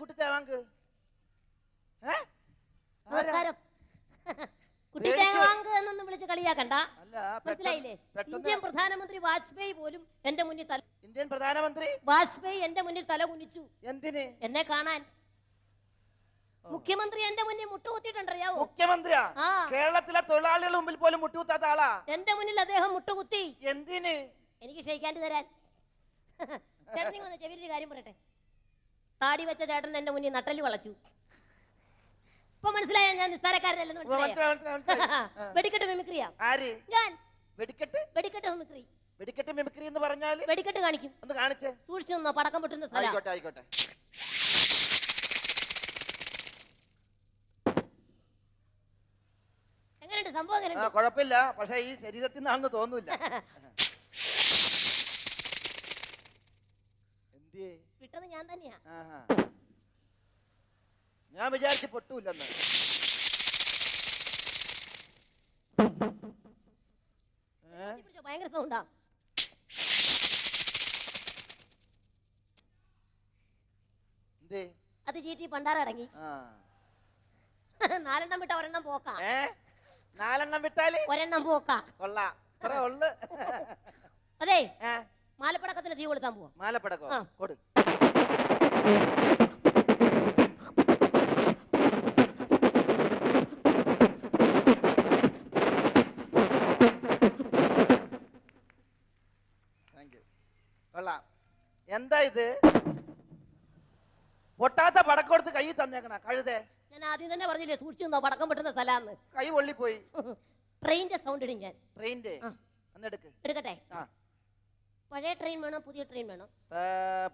കുട്ടി തേവാങ്ക് ഏ? ആരാ? കുട്ടി പേടിച്ചു. എന്നൊന്നും വിളിച്ച് കളിയാക്കണ്ട. മനസ്സിലായില്ലേ? ഇന്ത്യൻ പ്രധാനമന്ത്രി വാജ്പേയി പോലും എന്റെ മുന്നിൽ തല ഇന്ത്യൻ പ്രധാനമന്ത്രി? വാജ്പേയി എന്റെ മുന്നിൽ തല കുനിച്ചു. എന്തിന്? എന്നെ കാണാൻ. മുഖ്യമന്ത്രി എന്റെ മുന്നിൽ മുട്ടുകുത്തിട്ടുണ്ടറിയാവോ മുഖ്യമന്ത്രിയാ? കേരളത്തിലെ തൊഴിലാളികളുടെ മുമ്പിൽ പോലും മുട്ടുകുത്താത്ത ആളാ? എന്റെ മുന്നിൽ അദ്ദേഹം മുട്ടുകുത്തി. എന്തിന്? എനിക്ക് ക്ഷയിക്കാണ്ട് തരാൻ. വന്ന് ചെവിയൊരു കാര്യം പറയട്ടെ. താടി വെച്ച ചേട്ടൻ എന്റെ മുന്നിൽ നട്ടൽ വളച്ചു. ഇപ്പൊ മനസ്സിലായോ ഞാൻ നിസ്സാരക്കാരനല്ലെന്ന് മനസ്സിലായോ. വെടിക്കെട്ട് മിമിക്രിയാ. ആര്? ഞാൻ. വെടിക്കെട്ട്? വെടിക്കെട്ട് മിമിക്രി. വെടിക്കെട്ട് മിമിക്രി എന്ന് പറഞ്ഞാൽ? വെടിക്കെട്ട് കാണിക്കും. ഒന്ന് കാണിച്ചേ. സൂക്ഷിച്ചു നിന്നോ പടക്കം പൊട്ടുന്ന സ്ഥലം. ആയിക്കോട്ടെ ആയിക്കോട്ടെ. എങ്ങനെയുണ്ട് സംഭവം ആ എങ്ങനെയുണ്ട്? കുഴപ്പമില്ല. പക്ഷെ ഈ ശരീരത്തിൽ നിന്നാണെന്ന് തോന്നൂല എന്തിയേ? വിട്ടത് ഞാൻ തന്നെയാ. ആഹാ. ഞാൻ വിചാരിച്ച് പൊട്ടൂല്ലെന്ന്. ഏ? പിടിച്ചോ, ഭയങ്കര സൗണ്ടാ എന്തേ? അത് ചീറ്റി പണ്ടാറ ഇറങ്ങി. ആ. നാലെണ്ണം വിട്ട ഒരെണ്ണം പോക്കാ. ഏ? നാലെണ്ണം വിട്ടാൽ? ഒരെണ്ണം പോക്കാ. കൊള്ളാം. ഇത്ര ഉള്ളു. അതെ. ഏ? മാലപ്പടക്കത്തിന് തീ കൊളുത്താൻ പോവാ. മാലപ്പടക്കം? ആ. കൊടു. Thank you. കൊള്ളാം. എന്താ ഇത്? പൊട്ടാത്ത പടക്കം എടുത്ത് കൈ തന്നേക്കണ കഴുതേ. ഞാൻ ആദ്യം തന്നെ പറഞ്ഞില്ലേ സൂക്ഷിച്ചു നിന്നോ പടക്കം പൊട്ടുന്ന സ്ഥലം കൈ പൊള്ളിപ്പോയി. ട്രെയിനിന്റെ സൗണ്ട് ഇടും ഞാൻ. ആ. എന്നെടുക്ക് എടുക്കട്ടെ? ആ. പഴയ ട്രെയിൻ വേണോ പുതിയ ട്രെയിൻ വേണോ?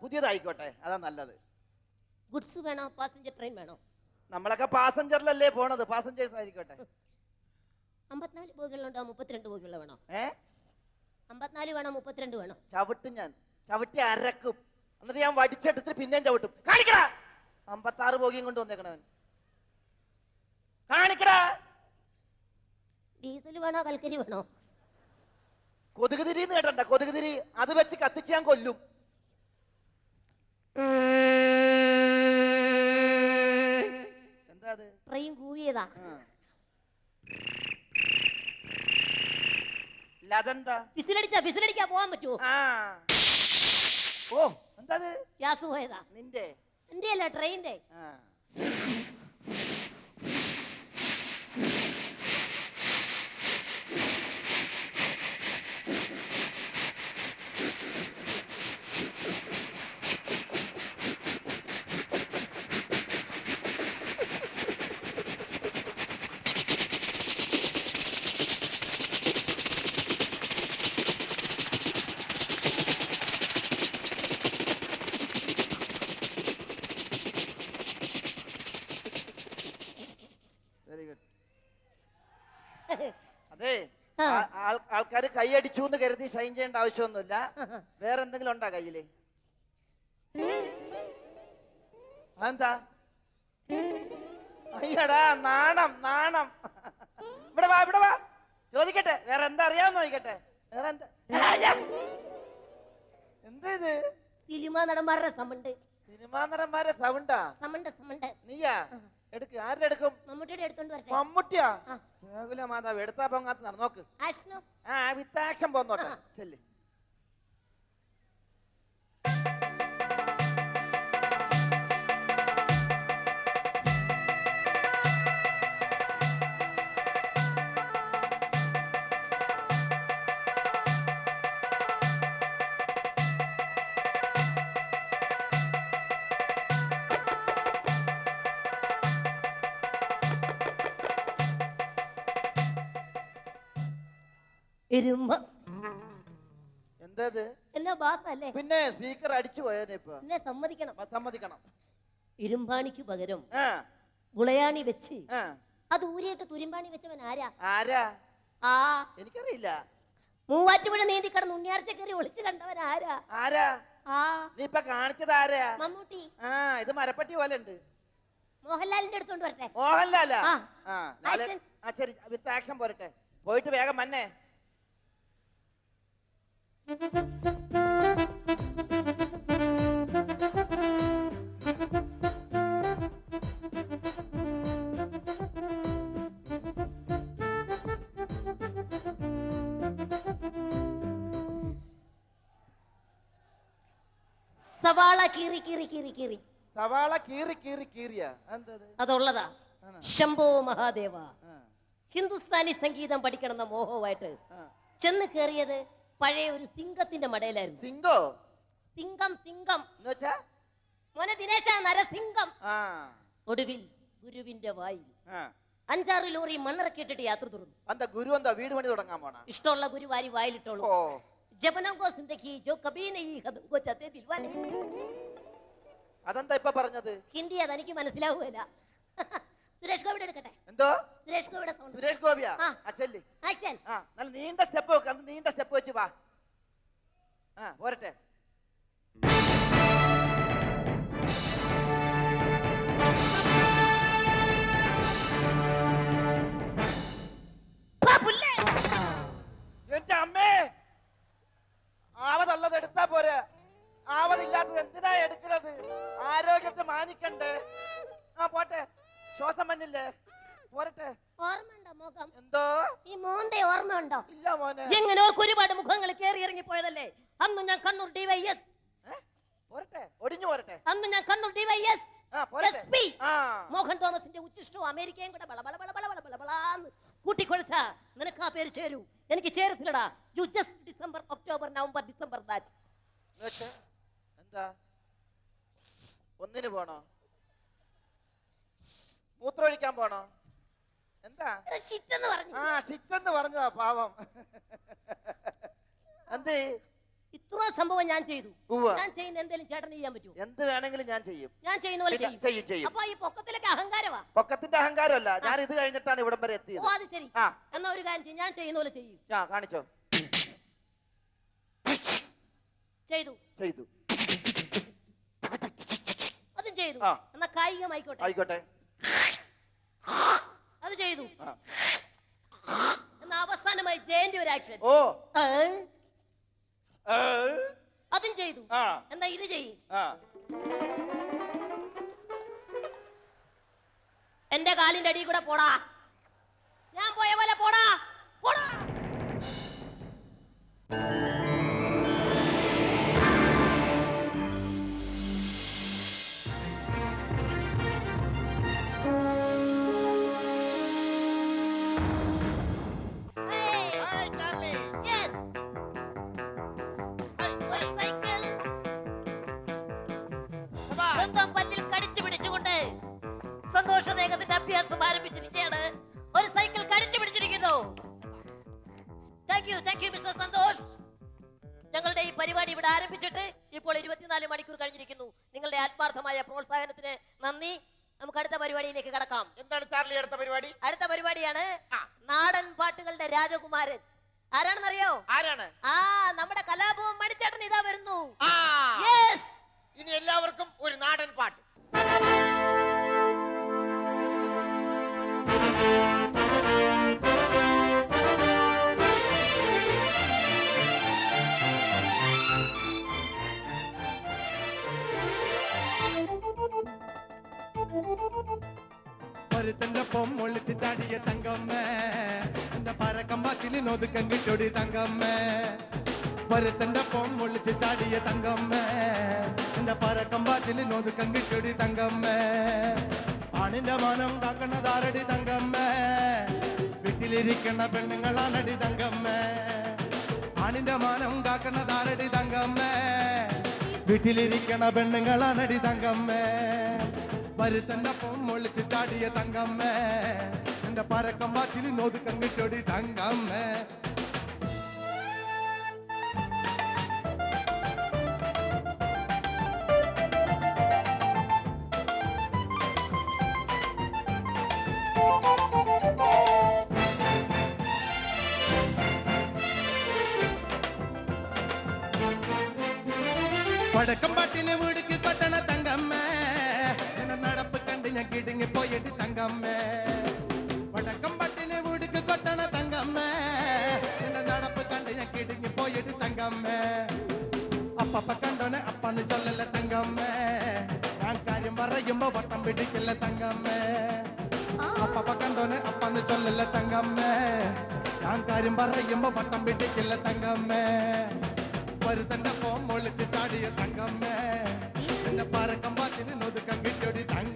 പുതിയതായിക്കോട്ടെ അതാ നല്ലത്. ഗുഡ്സ് വേണോ പാസഞ്ചർ ട്രെയിൻ വേണോ? നമ്മളൊക്കെ പാസഞ്ചറിലല്ലേ പോണത് പാസഞ്ചേഴ്സ് ആയിക്കോട്ടെ അമ്പത്തിനാല് ബോഗികളുണ്ടോ മുപ്പത്തിരണ്ട് ബോഗിയുള്ള വേണോ? ഏ? അമ്പത്തിനാല് വേണോ മുപ്പത്തിരണ്ട് വേണോ? ചവിട്ടും ഞാൻ ചവിട്ടി അരക്കും. എന്നിട്ട് ഞാൻ വടിച്ചെടുത്തിട്ട് പിന്നെയും ചവിട്ടും. കാണിക്കടാ! അമ്പത്താറ് ബോഗിയും കൊണ്ട് വന്നേക്കണവൻ. കാണിക്കടാ! ഡീസൽ വേണോ കൽക്കരി വേണോ? കൊതുക് തിരി എന്ന് കേട്ടണ്ട കൊതുക് തിരി അത് വെച്ച് കത്തിച്ച് ഞാൻ കൊല്ലും. എന്താ അത്? ട്രെയിൻ കൂവിയതാ. ഇല്ല, അതെന്താ പോവാൻ പറ്റുമോ ആ. ഓ എന്താ അത്? ഗ്യാസ് പോയതാ. നിന്റെ? എന്റെ അല്ല ട്രെയിനിന്റെ. ആ വെരി ഗുഡ് അതെ ആ. ആൾക്കാർ കൈയടിച്ചു എന്ന് കരുതി ഷൈൻ ചെയ്യേണ്ട ആവശ്യമൊന്നുമില്ല. വേറെ എന്തെങ്കിലും ഉണ്ടോ കയ്യിൽ? അതെന്താ? അയ്യടാ നാണം നാണം. ഇവിടെ വാ ഇവിടെ വാ. ചോദിക്കട്ടെ വേറെ എന്താ അറിയാമെന്ന് നോക്കട്ടെ വേറെ എന്താ. എന്താ ഇത് സിനിമ നടന്മാരുടെ സമുണ്ട് സിനിമാ നടന്മാരെ സൗണ്ടാ? സമുണ്ട് സമുണ്ട് നീയാ? എടുക്ക്. ആരുടെ എടുക്കും? മമ്മൂട്ടിയുടെ എടുത്തോണ്ട് വരട്ടെ. മമ്മൂട്ടിയാ. രാഹുല മാതാവ് എടുത്താ പൊങ്ങാത്ത നോക്ക്. ആ വിത്താക്ഷം പോന്നോട്ടെ. ചെല്ല്. എരുമ. എന്താ എന്നാ ബാസല്ലേ? പിന്നെ സ്പീക്കർ അടിച്ചു പോയേനെ ഇപ്പൊ. എന്നെ സമ്മതിക്കണം. സമ്മതിക്കണം. ഇരുമ്പാണിക്ക് പകരം ഗുളയാണി വെച്ച് അത് ഊരിയിട്ട് തുരുമ്പാണി വെച്ചവൻ ആരാ? ആരാ? ആ. എനിക്കറിയില്ല. മൂവാറ്റുപുഴ നീന്തി കടന്ന് ഉണ്ണിയാർച്ച കയറി ഒളിച്ചു കണ്ടവൻ ആരാ? ആരാ? ആ. നീ ഇപ്പൊ കാണിച്ചത് ആരാ? മമ്മൂട്ടി. ആ ഇത് മരപ്പട്ടി പോലെ ഉണ്ട്. മോഹൻലാലിന്റെ അടുത്തോണ്ട് വരട്ടെ. മോഹൻലാലാ. ആ. ശരി. വിത്ത് ആക്ഷൻ പോരട്ടെ. പോയിട്ട് വേഗം മന്നെ സവാള സവാള മഹാദേവ. ഹിന്ദുസ്ഥാനി സംഗീതം പഠിക്കണമെന്ന മോഹവുമായിട്ട് ചെന്ന് കയറിയത് പഴയ ഒരു സിംഗത്തിന്റെ മടയിലായിരുന്നു. സിംഗോ? സിംഗം സിംഗം. എന്ന് വെച്ചാ? മോനെ ദിനേശ നരസിംഗം ഒടുവിൽ ഗുരുവിന്റെ വായിൽ അഞ്ചാറ് ലോറി മണ്ണിറക്കിയിട്ടിട്ട് യാത്ര തുറന്നു എന്താ ഗുരു എന്താ വീട് പണി തുടങ്ങാൻ പോണ? ഇഷ്ടമുള്ള ഗുരു വാരി വായിലിട്ടോളൂ. ജപനങ്കോ സിന്ദഗി ജോ കബീ നഹീ ഖത്മോ ചാത്തെ ദിൽവാലെ അതെന്താ ഇപ്പൊ പറഞ്ഞത്? ഹിന്ദി അതെനിക്ക് മനസ്സിലാവൂല സുരേഷ് ഗോപിയുടെ എടുക്കട്ടെ. എന്തോ? സുരേഷ് ഗോപിയുടെ സൗണ്ട് സുരേഷ് ഗോപിയാ? ആ. ആ ആക്ഷൻ ആ നല്ല നീണ്ട സ്റ്റെപ്പ് വെക്ക്. അന്ന് നീണ്ട സ്റ്റെപ്പ് വെച്ച് വാ. ആ പോരട്ടെ. എന്റെ അമ്മേ! ആവതുള്ളത് എടുത്താ പോരെ. ആവതില്ലാത്തത് എന്തിനാ എടുക്കണത്? ആരോഗ്യത്തെ മാനിക്കണ്ടേ? ആ പോട്ടെ. ശ്വാസം വന്നില്ലേ? പോരട്ടെ. ഓർമ്മയുണ്ടോ മുഖം? എന്തോ? ഈ മോന്റെ ഓർമ്മയുണ്ടോ? ഇല്ല മോനെ. ഇങ്ങനെ ഒരുപാട് മുഖങ്ങൾ കയറി ഇറങ്ങി പോയതല്ലേ? അന്ന് ഞാൻ കണ്ണൂർ ഡിവൈഎസ്? പോരട്ടെ. ഒടിഞ്ഞു പോരട്ടെ. അന്ന് ഞാൻ കണ്ണൂർ ഡിവൈഎസ് മോഹൻ തോമസിന്റെ ഉച്ചിഷ്ടവും അമേരിക്കയും കൂടെ ബള ബള ബള ബള ബള ബള ബളാന്ന് കൂട്ടിക്കൊഴിച്ച നിനക്ക് ആ പേര് ചേരൂ. എനിക്ക് ചേരത്തില്ലടാ you just December October November December that എന്താ? ഒന്നിന് പോണോ? മൂത്രമൊഴിക്കാൻ പോണോ? എന്താ? ഷിറ്റ് എന്ന് പറഞ്ഞു. ആ ഷിറ്റെന്ന് പറഞ്ഞതാ പാവം. എന്തേ? ഇത്ര സംഭവം ഞാൻ ചെയ്തു. ഞാൻ ചെയ്യുന്ന എന്തെങ്കിലും ചേട്ടൻ ചെയ്യാൻ പറ്റുമോ? എന്ത് വേണമെങ്കിലും ഞാൻ ചെയ്യും. ഞാൻ ചെയ്യുന്ന പോലെ ചെയ്യും, ചെയ്യും. അപ്പൊ ഈ പൊക്കത്തിലൊക്കെ അഹങ്കാരമാ? പൊക്കത്തിന്റെ അഹങ്കാരമല്ല. ഞാൻ ഇത് കഴിഞ്ഞിട്ടാണ് ഇവിടം വരെ ഓ എത്തിയത് അത് ശരി. എന്നാ ഒരു കാര്യം ചെയ്യും. ഞാൻ ചെയ്യുന്ന പോലെ ചെയ്യും. ആ കാണിച്ചോ. ചെയ്തു. ചെയ്തു. അതും ചെയ്തു. എന്നാ കായികമായിക്കോട്ടെ. ആയിക്കോട്ടെ. ചെയ്തു. എന്നാ അവസാനമായി ജയന്റെ ഒരു ആക്ഷൻ ഓ അതും ചെയ്തു. എന്നാ ഇത് ചെയ്യും. എന്റെ കാലിന്റെ അടിയിൽ കൂടെ പോടാ. ഞാൻ പോയ പോലെ പോടാ. പരിപാടിയിലേക്ക് കടക്കാം. എന്താണ് ചാർലി അടുത്ത പരിപാടി? അടുത്ത പരിപാടിയാണ് നാടൻ പാട്ടുകളുടെ രാജകുമാരൻ. ആരാണെന്നറിയോ? ആരാണ്? ആ നമ്മുടെ കലാഭവൻ മണിച്ചേട്ടൻ ഇതാ വരുന്നു. ഇനി എല്ലാവർക്കും ഒരു നാടൻ പാട്ട്. ചാടിയ തങ്കമ്മേ. എന്റെ പരക്കമ്പാച്ചിന് ഒതുക്കം കിട്ടൊടി തങ്കമ്മേ. ഒരുത്തന്റെ ഒളിച്ച് ചാടിയ തങ്കമ്മേ. എന്റെ പരക്കമ്പാച്ചിന് ഒതുക്കം കിട്ടൊടി തങ്കമ്മേ. ആണിന്റെ മനം കാക്കണതാരടി തങ്കമ്മേ. വീട്ടിലിരിക്കണ പെണ്ണുങ്ങളാണടി തങ്കമ്മേ. ആണിന്റെ മാനം കാക്കണതാരടി തങ്കമ്മേ. വീട്ടിലിരിക്കണ പെണ്ണുങ്ങളാണടി തങ്കമ്മേ. വരുത്തന്റെ പൊമ്മൊളിച്ച് ചാടിയ തങ്കമ്മേ. എന്റെ പരക്കം വാച്ചിൽ നൊതുക്കം കിട്ടൊടി തങ്കമ്മേ. തങ്കമ്മേ അപ്പപ്പ കണ്ടോനെ അപ്പാന്ന് ചൊല്ലല്ല തങ്കമ്മേ ഞാൻ കാര്യം പറയുമ്പോ വട്ടം പിടിക്കില്ല തങ്കമ്മേ അപ്പപ്പ കണ്ടോനെ അപ്പാന്ന് ചൊല്ലല്ല തങ്കമ്മേ ഞാൻ കാര്യം പറയുമ്പോ വട്ടം പിടിക്കില്ല തങ്കമ്മേ പരുത്തന്റെ ഫോം ഒളിച്ച് ചാടിയ തങ്കമ്മേ എന്റെ പറക്കമ്പാത്തിന് ഒതുക്കം കിട്ടൊടി തങ്കമ്മേ അത്തിരന്തോതെ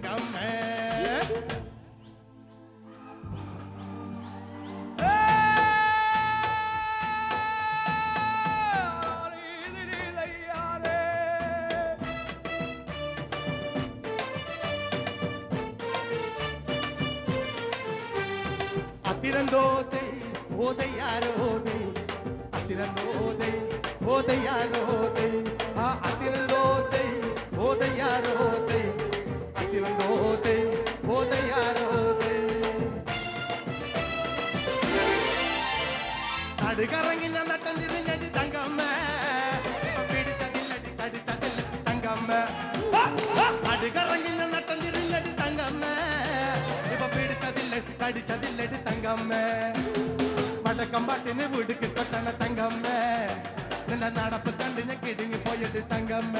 அத்திரந்தோதை ஓதையாரோதை அத்திரந்தோதை ஓதையாரோதை ஆ அத்திரந்தோதை ஓதையாரோதை அத்திரந்தோதை ஓதையாரோதை நடுகரங்கில் പിടിച്ചതില്ല തങ്കമ്മേ. വടക്കമ്പാട്ടിന് വീടുക്ക് കൊട്ടണ തങ്കമ്മേ. നിന്നെ നടപ്പ് കണ്ട് ഞാൻ കിടുങ്ങി പോയിട്ട് തങ്കമ്മ.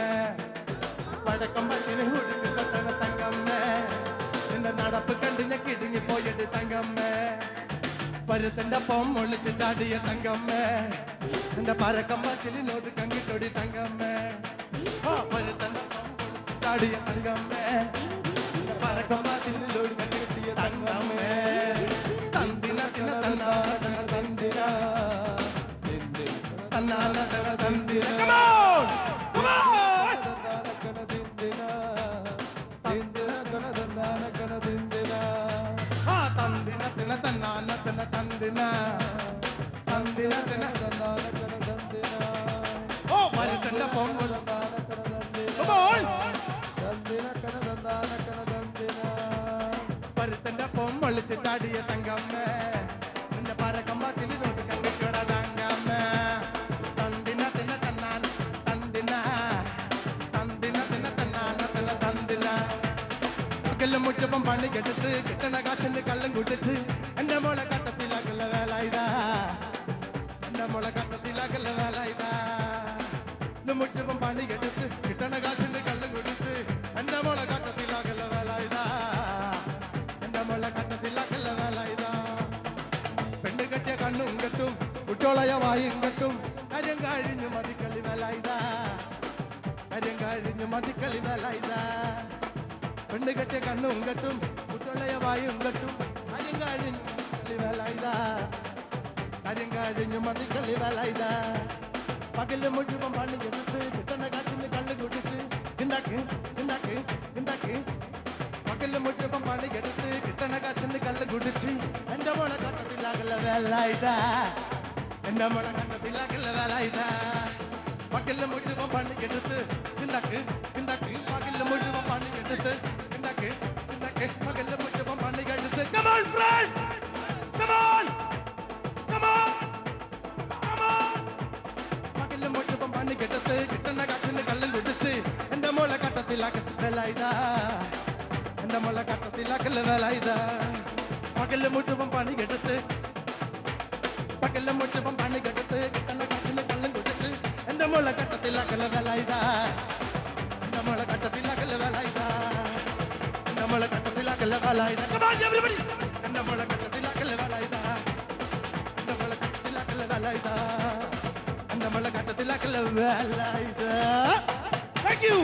വടക്കമ്പാട്ടിന് വീടുക്ക് കൊട്ടണ തങ്കമ്മേ. നിന്റെ നടപ്പ് കണ്ട് ഞാൻ കിടുങ്ങി പോയിട്ട് തങ്കമ്മേ. പരുത്തന്റെ പൊം ഒളിച്ച് ചാടിയ തങ്കമ്മേ. എന്റെ പരക്കമ്പച്ചിലിനോട് കങ്ങിട്ടൊടി തങ്കമ്മേ. പരുത്തന്റെ പൊം ഒളിച്ച് ചാടിയ തങ്കമ്മേ. എന്റെ പരക്കമ്പച്ചിലിനോട് കങ്ങിട്ടിയ தங்கமே தந்தின தின தன்னால தன தந்திரா தன்னால தன தந்திரா தந்தின தின தன்னால தன தந்தினா மடிச்சு தாடிய தங்காம இந்த பாற கம்பா திலினோட்டு கண்டு கிடதாங்காம தந்தின தின தன்னான் தந்தின தந்தின தின தன்னான தின தந்தின. கல்லு முச்சப்பம் பண்ணி கெடுத்து கிட்டன காசுன்னு கல்லும் குடிச்சு என்ன மோளை கட்ட பிள்ளாக்கல்ல வேலாயுதா? என்ன மோளை கட்ட பிள்ளாக்கல்ல வேலாயுதா? முச்சப்பம் பண்ணி கெடுத்து കണ്ണും കെട്ടും കുട്ടോളയമായും കെട്ടും. കരം കഴിഞ്ഞു മതിക്കളി നലായിതാ കരം കഴിഞ്ഞു മതിക്കളി നലായിതാ പെണ്ണ് കെട്ടിയ കണ്ണും കെട്ടും കുട്ടോളയമായും കെട്ടും. കരം കഴിഞ്ഞു മതിക്കളി വലായിതാ കരം കഴിഞ്ഞു മതിക്കളി വലായിതാ പകൽ മുഴുവൻ പണി എടുത്ത് കിട്ടണ കാറ്റിന് കള്ളു കുടിച്ച് ഉണ്ടാക്ക് പകൽ മുഴുവൻ പണി എടുത്ത് കിട്ടണ കാറ്റിന് കള്ളു കുടിച്ച് എന്റെ മോളെ കട്ടത്തിലാകല വേല ഇതാ എന്റെ മോളെ കട്ടത്തിലാകല വേല ഇതാ പകൽ മുഴുവൻ പണി എടുത്ത് ഉണ്ടാക്ക് ഉണ്ടാക്ക് പകൽ മുഴുവൻ പണി എടുത്ത് ഉണ്ടാക്ക് ഉണ്ടാക്ക് പകൽ മുഴുവൻ പണി എടുത്ത് Come on, friend! Come on! Come on! Come on! പകൽ മുഴുവൻ പണി കെട്ടത്ത് കിട്ടുന്ന കാറ്റിന് കള്ളം കുടിച്ച് എന്റെ മോളെ കട്ടത്തിലാക്കത്തി വേലായിതാ എന്റെ മോളെ കട്ടത്തിലാക്കല്ല വേലായിതാ പകൽ മുഴുവൻ പണി കെട്ടത്ത് പകൽ മുഴുവൻ പണി കെട്ടത്ത് കിട്ടുന്ന കാറ്റിന് കള്ളം കുടിച്ച് എന്റെ മോളെ കട്ടത്തിലാക്കല്ല വേലായിതാ എന്റെ മോളെ കട്ടത്തിലാക്കല്ല വേലായിതാ എന്റെ മോളെ കട്ടത്തിലാക്കല്ല വേലായിതാ Come on, everybody! എന്റെ മോളെ കട്ടത്തിലാക്കല്ല വേലായിതാ എന്റെ മോളെ കട്ടത്തിലാക്കല്ല വേലായിതാ എന്റെ മോളെ കട്ടത്തിലാക്കല്ല വേലായിതാ Thank you!